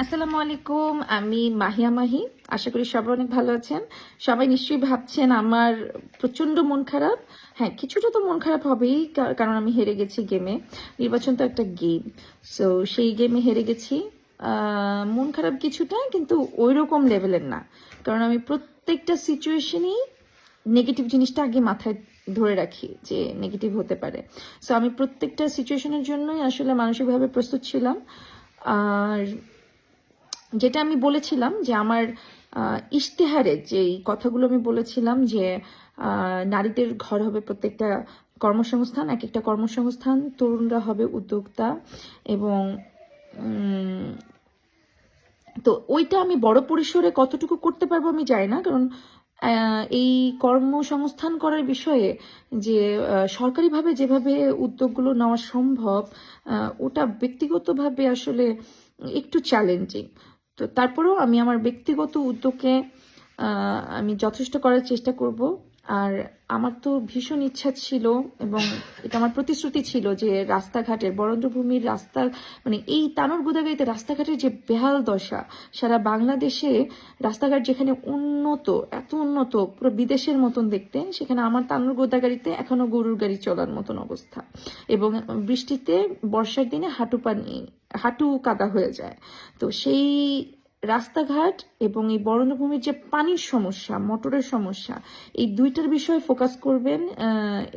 আসসালামু আলাইকুম, আমি মাহিয়া মাহি। আশা করি সবাই অনেক ভালো আছেন। সবাই নিশ্চয়ই ভাবছেন আমার প্রচণ্ড মন খারাপ। হ্যাঁ কিছুটা তো মন খারাপ হবেই কারণ আমি হেরে গেছি গেমে। নির্বাচন তো একটা গেম। সো সেই গেমে হেরে গেছি। মন খারাপ কিছুটা, কিন্তু ওই রকম লেভেলের না। কারণ আমি প্রত্যেকটা সিচুয়েশনেই নেগেটিভ জিনিসটা আগে মাথায় ধরে রাখি যে নেগেটিভ হতে পারে। সো আমি প্রত্যেকটা সিচুয়েশনের জন্যই আসলে মানসিকভাবে প্রস্তুত ছিলাম। আর যেটা আমি বলেছিলাম যে আমার ইশতেহারে যে কথাগুলো আমি বলেছিলাম যে নারীদের ঘর হবে প্রত্যেকটা কর্মসংস্থান এক একটা কর্মসংস্থান, তরুণরা হবে উদ্যোক্তা এবং তো ওইটা আমি বড় পরিসরে কতটুকু করতে পারব আমি জানি না, কারণ এই কর্মসংস্থান করার বিষয়ে যে সরকারিভাবে যেভাবে উদ্যোগগুলো নেওয়া সম্ভব ওটা ব্যক্তিগতভাবে আসলে একটু চ্যালেঞ্জিং তো তারপরেও আমি আমার ব্যক্তিগত উদ্যোগে আমি যথেষ্ট করার চেষ্টা করব। আর আমার তো ভীষণ ইচ্ছা ছিল এবং এটা আমার প্রতিশ্রুতি ছিল যে রাস্তাঘাটের, বরেন্দ্রভূমির রাস্তা মানে এই তানোর গোদাগাড়িতে রাস্তাঘাটের যে বেহাল দশা, সারা বাংলাদেশে রাস্তাঘাট যেখানে উন্নত, এত উন্নত, পুরো বিদেশের মতন দেখতে, সেখানে আমার তানোর গোদাগাড়িতে এখনও গরুর গাড়ি চলার মতন অবস্থা। এবং বৃষ্টিতে বর্ষার দিনে হাঁটু পানি হাঁটু কাদা হয়ে যায়। তো সেই রাস্তাঘাট এবং এই বরণভূমির যে পানির সমস্যা, মোটরের সমস্যা, এই দুইটার বিষয়ে ফোকাস করবেন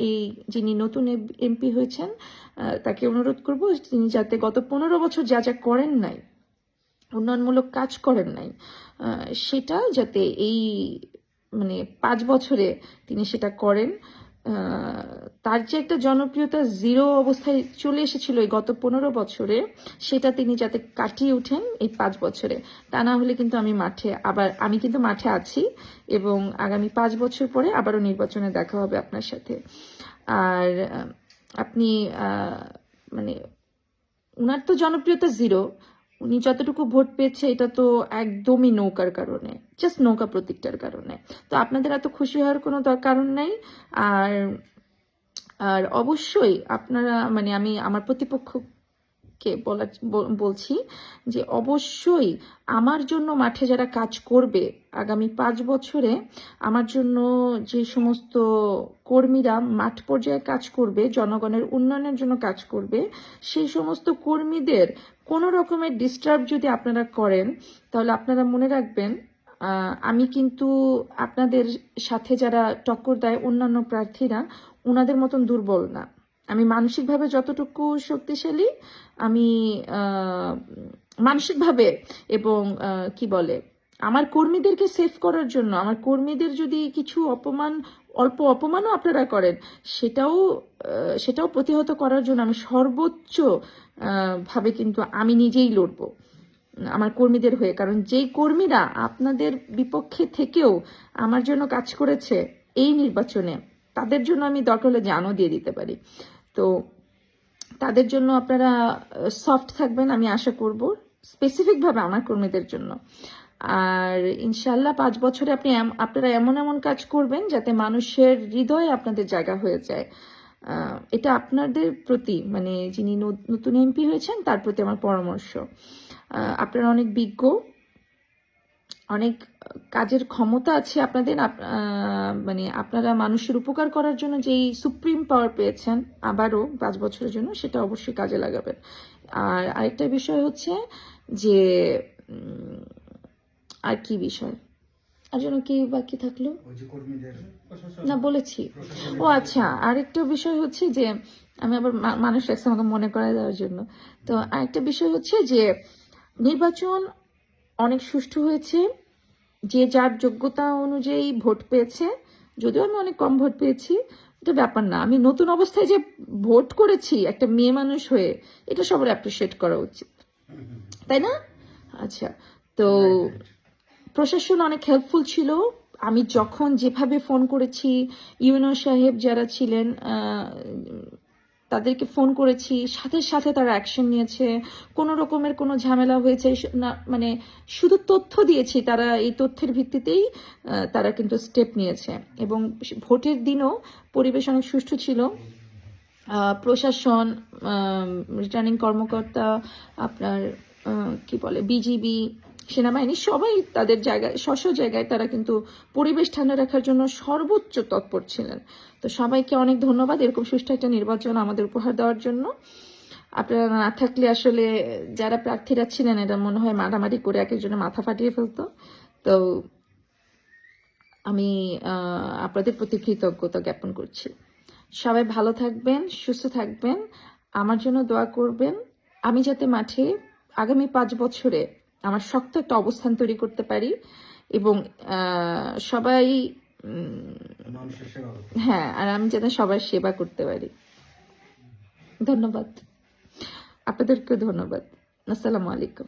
এই যিনি নতুন এমপি হয়েছেন তাকে অনুরোধ করব তিনি যাতে গত পনেরো বছর যা যা করেন নাই, উন্নয়নমূলক কাজ করেন নাই সেটা যাতে এই মানে পাঁচ বছরে তিনি সেটা করেন। তার যে একটা জনপ্রিয়তা জিরো অবস্থায় চলে এসেছিল এই গত পনেরো বছরে। সেটা তিনি যাতে কাটিয়ে ওঠেন এই পাঁচ বছরে। তা না হলে কিন্তু আমি মাঠে আবার, আমি কিন্তু মাঠে আছি এবং আগামী পাঁচ বছর পরে আবারও নির্বাচনে দেখা হবে আপনার সাথে। আর আপনি মানে উনার তো জনপ্রিয়তা জিরো। উনি যতটুকু ভোট পেয়েছে, এটা তো একদমই নৌকার কারণে জাস্ট নৌকা প্রতীকটার কারণে। তো আপনাদের এত খুশি হওয়ার কোনো কারণ নাই। আর আর অবশ্যই আপনারা মানে আমি, আমার প্রতিপক্ষকে বলা বল- বলছি যে অবশ্যই আমার জন্য মাঠে যারা কাজ করবে আগামী পাঁচ বছরে আমার জন্য যে সমস্ত কর্মীরা মাঠ পর্যায়ে কাজ করবে, জনগণের উন্নয়নের জন্য কাজ করবে, সেই সমস্ত কর্মীদের কোনো রকমের ডিস্টার্ব যদি আপনারা করেন, তাহলে আপনারা মনে রাখবেন আমি কিন্তু আপনাদের সাথে যারা টক্কর দেয় অন্যান্য প্রার্থীরা ওনাদের মতন দুর্বল না। আমি মানসিকভাবে যতটুকু শক্তিশালী, আমি মানসিকভাবে এবং কি বলে, আমার কর্মীদেরকে সেভ করার জন্য, আমার কর্মীদের যদি কিছু অপমান, অল্প অপমানও আপনারা করেন, সেটাও সেটাও প্রতিহত করার জন্য আমি সর্বোচ্চ ভাবে কিন্তু আমি নিজেই লড়বো, আমার কর্মীদের হয়ে। কারণ যেই কর্মীরা আপনাদের বিপক্ষে থেকেও আমার জন্য কাজ করেছে এই নির্বাচনে, তাদের জন্য আমি দরকার হলে জানও দিয়ে দিতে পারি। তো তাদের জন্য আপনারা সফট থাকবেন, আমি আশা করব স্পেসিফিকভাবে আমার কর্মীদের জন্য। আর ইনশাল্লাহ পাঁচ বছরে আপনি আপনারা এমন এমন কাজ করবেন যাতে মানুষের হৃদয়ে আপনাদের জায়গা হয়ে যায়। এটা আপনাদের প্রতি মানে যিনি নতুন এমপি হয়েছেন, তার প্রতি আমার পরামর্শ। আপনারা অনেক বিজ্ঞ অনেক কাজের ক্ষমতা আছে আপনাদের আপ- মানে আপনারা মানুষের উপকার করার জন্য যেই সুপ্রিম পাওয়ার পেয়েছেন আবারও পাঁচ বছরের জন্য সেটা অবশ্যই কাজে লাগাবেন। আর আরেকটা বিষয় হচ্ছে যে আর কি বিষয়? আর যেন কি বাকি থাকল? না বলেছি। ও আচ্ছা আরেকটা বিষয় হচ্ছে যে আমি আবার মানুষ রাখছি আমাকে মনে করায় দেওয়ার জন্য। তো আরেকটা বিষয় হচ্ছে যে নির্বাচন অনেক সুষ্ঠু হয়েছে যে যার যোগ্যতা অনুযায়ী ভোট পেয়েছে, যদিও আমি অনেক কম ভোট পেয়েছি, এটা ব্যাপার না। আমি নতুন অবস্থায় যে ভোট করেছি, একটা মেয়ে মানুষ হয়ে, এটা সবার অ্যাপ্রিসিয়েট করা উচিত। তাই না? আচ্ছা তো প্রশাসন অনেক হেল্পফুল ছিল। আমি যখন যেভাবে ফোন করেছি ইউনো সাহেব যারা ছিলেন তাদেরকে ফোন করেছি, সাথে সাথে তারা অ্যাকশন নিয়েছে। কোনো রকমের কোনো ঝামেলা হয়েছে না মানে শুধু তথ্য দিয়েছি, তারা এই তথ্যের ভিত্তিতেই তারা কিন্তু স্টেপ নিয়েছে। এবং ভোটের দিনও পরিবেশ অনেক সুষ্ঠু ছিল। প্রশাসন রিটার্নিং কর্মকর্তা, আপনার কি বলে বিজিবি সেনাবাহিনী সবাই তাদের জায়গায় স্ব জায়গায় তারা কিন্তু পরিবেশ ঠান্ডা রাখার জন্য সর্বোচ্চ তৎপর ছিলেন। তো সবাইকে অনেক ধন্যবাদ। এরকম সুষ্ঠু একটা নির্বাচন আমাদের উপহার দেওয়ার জন্য। আপনারা না থাকলে আসলে যারা প্রার্থীরা ছিলেন এটা মনে হয় মারামারি করে এক একজনের মাথা ফাটিয়ে ফেলতো। তো আমি আপনাদের প্রতি কৃতজ্ঞতা জ্ঞাপন করছি। সবাই ভালো থাকবেন, সুস্থ থাকবেন। আমার জন্য দোয়া করবেন। আমি যাতে মাঠে আগামী পাঁচ বছরে আমার শক্ত একটা অবস্থান তৈরি করতে পারি এবং সবাই হ্যাঁ আর আমি যেন সবার সেবা করতে পারি। ধন্যবাদ। আপনাদেরকেও ধন্যবাদ। আসসালামু আলাইকুম।